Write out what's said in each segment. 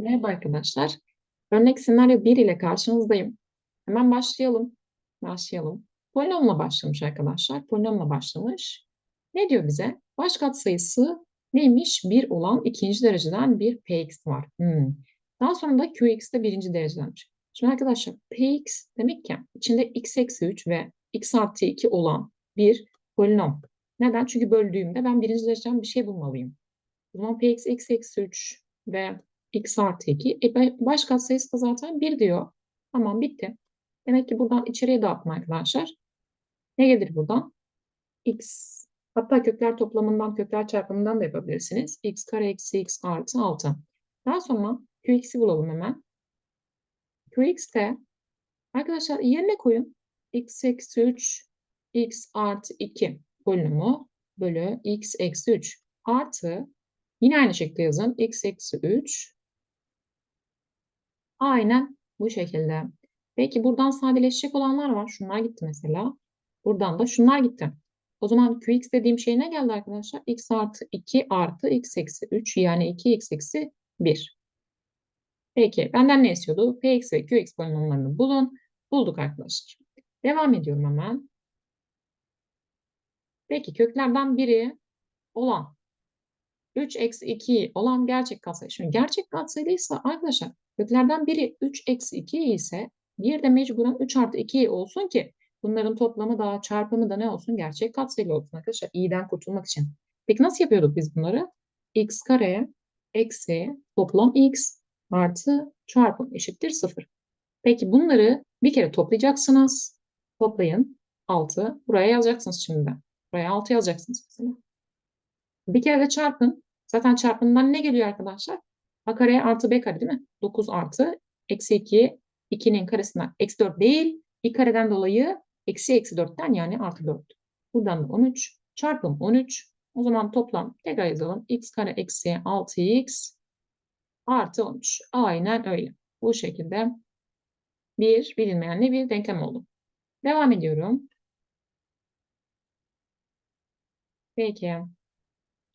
Merhaba arkadaşlar. Örnek senaryo 1 ile karşınızdayım. Hemen başlayalım. Başlayalım. Polinomla başlamış arkadaşlar. Polinomla başlamış. Ne diyor bize? Baş katsayısı neymiş? 1 olan ikinci dereceden bir px var. Hmm. Daha sonra da qx de birinci derecedenmiş. Şimdi arkadaşlar px demek ki içinde x eksi 3 ve x artı 2 olan bir polinom. Neden? Çünkü böldüğümde ben birinci dereceden bir şey bulmalıyım. O zaman px x eksi 3 ve x artı 2. E, baş katsayısı da zaten 1 diyor. Tamam bitti. Demek ki buradan içeriye dağıtma arkadaşlar. Ne gelir buradan? x. Hatta kökler toplamından, kökler çarpımından da yapabilirsiniz. x kare eksi x artı 6. Daha sonra qx'i bulalım hemen. qx de arkadaşlar yerine koyun. x eksi 3 x artı 2 polinomu bölü x eksi 3 artı yine aynı şekilde yazın. x eksi 3 Aynen bu şekilde. Peki buradan sadeleşecek olanlar var. Şunlar gitti mesela. Buradan da şunlar gitti. O zaman qx dediğim şey ne geldi arkadaşlar? x artı 2 artı x eksi 3 yani 2x eksi 1. Peki benden ne istiyordu? px ve qx polinomlarını bulun. Bulduk arkadaşlar. Devam ediyorum hemen. Peki köklerden biri olan 3 eksi 2 olan gerçek katsayı. Şimdi gerçek katsayıysa arkadaşlar köklerden biri 3 eksi 2 ise diğeri de mecburen 3 artı 2 olsun ki bunların toplamı da çarpımı da ne olsun? Gerçek katsayılı olsun arkadaşlar. i'den kurtulmak için. Peki nasıl yapıyorduk biz bunları? x kare eksi toplam x artı çarpım eşittir 0. Peki bunları bir kere toplayacaksınız. Toplayın. 6. Buraya yazacaksınız şimdi. Buraya 6 yazacaksınız mesela. Bir kere de çarpın. Zaten çarpımından ne geliyor arkadaşlar? A kare artı B kare değil mi? 9 artı eksi 2. 2'nin karesinden eksi 4 değil. Bir kareden dolayı eksi eksi 4'ten yani artı 4. Buradan da 13. Çarpım 13. O zaman toplam tekrar yazalım. x kare eksi 6x artı 13. Aynen öyle. Bu şekilde bir bilinmeyenli bir denklem oldu. Devam ediyorum. Peki.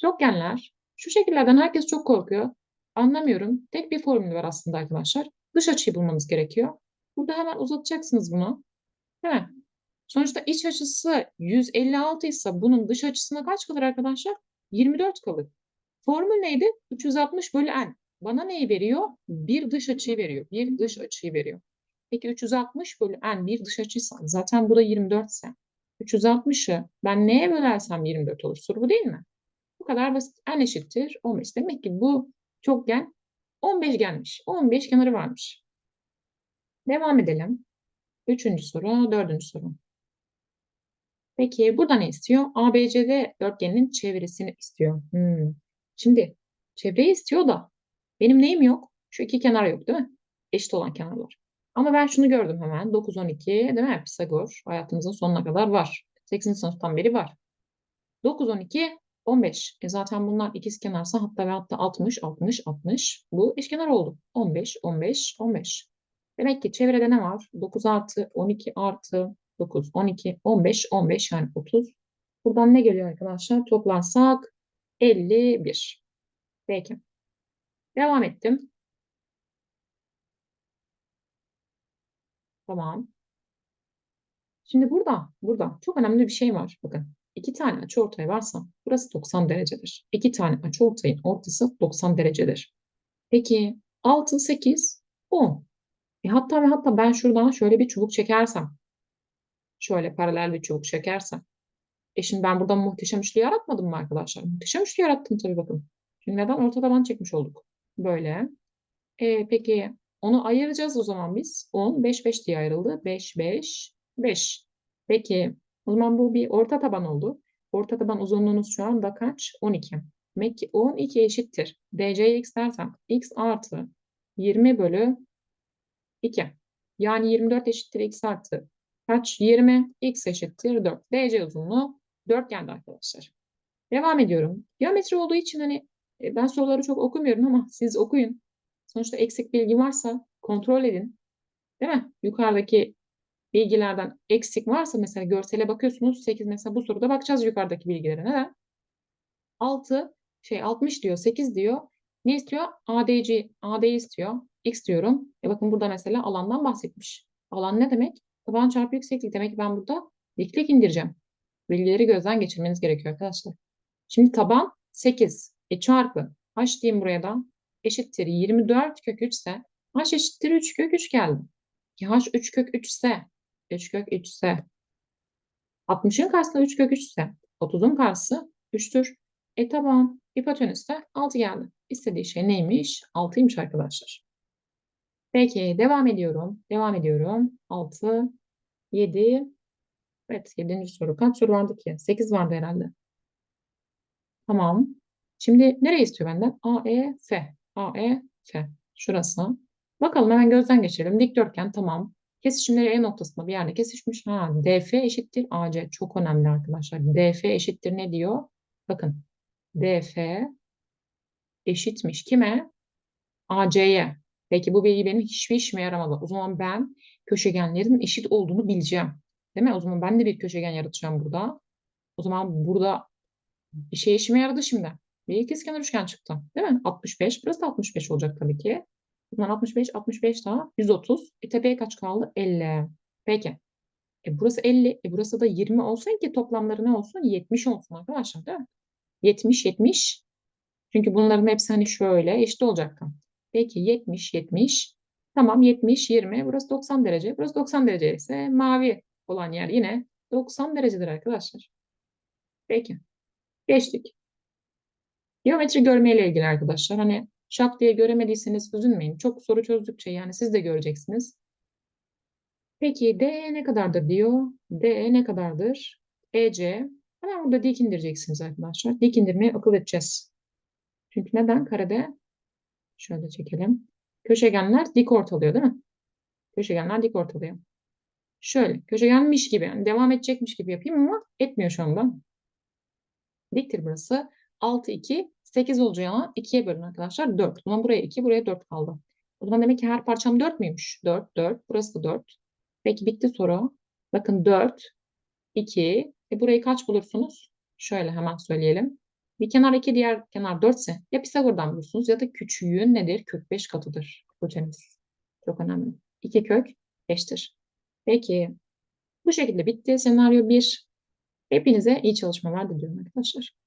Çokgenler şu şekillerden herkes çok korkuyor. Anlamıyorum. Tek bir formül var aslında arkadaşlar. Dış açıyı bulmanız gerekiyor. Burada hemen uzatacaksınız bunu. Mi? Sonuçta iç açısı 156 ise bunun dış açısına kaç kalır arkadaşlar? 24 kalır. Formül neydi? 360 bölü n. Bana neyi veriyor? Bir dış açıyı veriyor. Bir dış açıyı veriyor. Peki 360 bölü n bir dış açıysa zaten bu da 24 ise 360'ı ben neye bölersem 24 olur? Soru bu değil mi? Kadar basit. N eşittir 15. Demek ki bu çokgen 15 gelmiş. 15 kenarı varmış. Devam edelim. Üçüncü soru, dördüncü soru. Peki burada ne istiyor? ABCD dörtgeninin çevresini istiyor. Hmm. Şimdi çevreyi istiyor da benim neyim yok? Şu iki kenar yok değil mi? Eşit olan kenarlar. Ama ben şunu gördüm hemen. 9, 12 değil mi? Pisagor hayatımızın sonuna kadar var. 8. sınıftan beri var. 9, 12 15. E zaten bunlar ikiz kenarsa hatta ve hatta 60, 60, 60. Bu eşkenar oldu. 15, 15, 15. Demek ki çevrede ne var? 9 artı 12 artı 9, 12, 15, 15 yani 30. Buradan ne geliyor arkadaşlar? Toplarsak 51. Peki. Devam ettim. Tamam. Şimdi burada, burada çok önemli bir şey var. Bakın. İki tane açıortay varsa burası 90 derecedir. İki tane açıortayın ortası 90 derecedir. Peki 6, 8, 10. E hatta ve hatta ben şuradan şöyle bir çubuk çekersem, şöyle paralel bir çubuk çekersem, e şimdi ben buradan muhteşem üçlü yaratmadım mı arkadaşlar? Muhteşem üçlü yarattım tabii bakın. Şimdi neden orta taban çekmiş olduk? Böyle. E, peki onu ayıracağız o zaman biz. 10, 5, 5 diye ayrıldı. 5, 5, 5. Peki o zaman bu bir orta taban oldu. Orta taban uzunluğunuz şu anda kaç? 12. Demek ki 12 eşittir. DC'ye x dersem x artı 20 bölü 2. Yani 24 eşittir x artı kaç? 20. x eşittir 4. DC uzunluğu 4 geldi arkadaşlar. Devam ediyorum. Geometri olduğu için hani e, ben soruları çok okumuyorum ama siz okuyun. Sonuçta eksik bilgi varsa kontrol edin. Değil mi? Yukarıdaki bilgilerden eksik varsa mesela görsele bakıyorsunuz 8 mesela bu soruda bakacağız yukarıdaki bilgilere. Neden? 6 şey 60 diyor 8 diyor. Ne istiyor? ADC, AD istiyor. X diyorum. E bakın burada mesela alandan bahsetmiş. Alan ne demek? Taban çarpı yükseklik. Demek ki ben burada diklik indireceğim. Bilgileri gözden geçirmeniz gerekiyor arkadaşlar. Şimdi taban 8 e çarpı h diyeyim buraya da eşittir 24 kök 3 ise h eşittir 3 kök 3 geldi. Ki h 3 kök 3 ise 3 kök 3 ise 60'ın karşısında 3 kök 3 ise 30'un karşısı 3'tür. E taban hipotenüs de 6 geldi. İstediği şey neymiş? 6'ymış arkadaşlar. Peki devam ediyorum. Devam ediyorum. 6, 7. Evet 7. soru. Kaç soru vardı ki? 8 vardı herhalde. Tamam. Şimdi nereye istiyor benden? A, E, F. A, E, F. Şurası. Bakalım hemen gözden geçirelim. Dikdörtgen tamam. Kesişimleri E noktasında bir yerde kesişmiş. Ha, DF eşittir AC. Çok önemli arkadaşlar. DF eşittir ne diyor? Bakın. DF eşitmiş. Kime? AC'ye. Peki bu bilgi benim hiçbir işime yaramadı. O zaman ben köşegenlerin eşit olduğunu bileceğim. Değil mi? O zaman ben de bir köşegen yaratacağım burada. O zaman burada bir şey işime yaradı şimdi. Bir ikizkenar üçgen çıktı. Değil mi? 65. Burası da 65 olacak tabii ki. Zaman 65, 65 daha 130. E tepeye kaç kaldı? 50. Peki. E burası 50. E burası da 20 olsun ki toplamları ne olsun? 70 olsun arkadaşlar değil mi? 70, 70. Çünkü bunların hepsi hani şöyle eşit olacaktı. Peki 70, 70. Tamam 70, 20. Burası 90 derece. Burası 90 derece ise mavi olan yer yine 90 derecedir arkadaşlar. Peki. Geçtik. Geometri görmeyle ilgili arkadaşlar. Hani şak diye göremediyseniz üzülmeyin. Çok soru çözdükçe yani siz de göreceksiniz. Peki D ne kadardır diyor. D ne kadardır? EC. Hemen burada dik indireceksiniz arkadaşlar. Dik indirmeyi akıl edeceğiz. Çünkü neden? Karede şöyle çekelim. Köşegenler dik ortalıyor değil mi? Köşegenler dik ortalıyor. Şöyle köşegenmiş gibi yani devam edecekmiş gibi yapayım ama etmiyor şu anda. Diktir burası. 6, 2, 8 olacağına 2'ye bölün arkadaşlar. 4. O zaman buraya 2, buraya 4 kaldı. O zaman demek ki her parçam 4 müymüş? 4, 4. Burası da 4. Peki bitti soru. Bakın 4, 2. E burayı kaç bulursunuz? Şöyle hemen söyleyelim. Bir kenar 2, diğer kenar 4 ise ya Pisagor'dan bulursunuz ya da küçüğün nedir? Kök 5 katıdır. Koçeniz. Çok önemli. 2 kök 5'tir. Peki. Bu şekilde bitti. Senaryo 1. Hepinize iyi çalışmalar diliyorum arkadaşlar.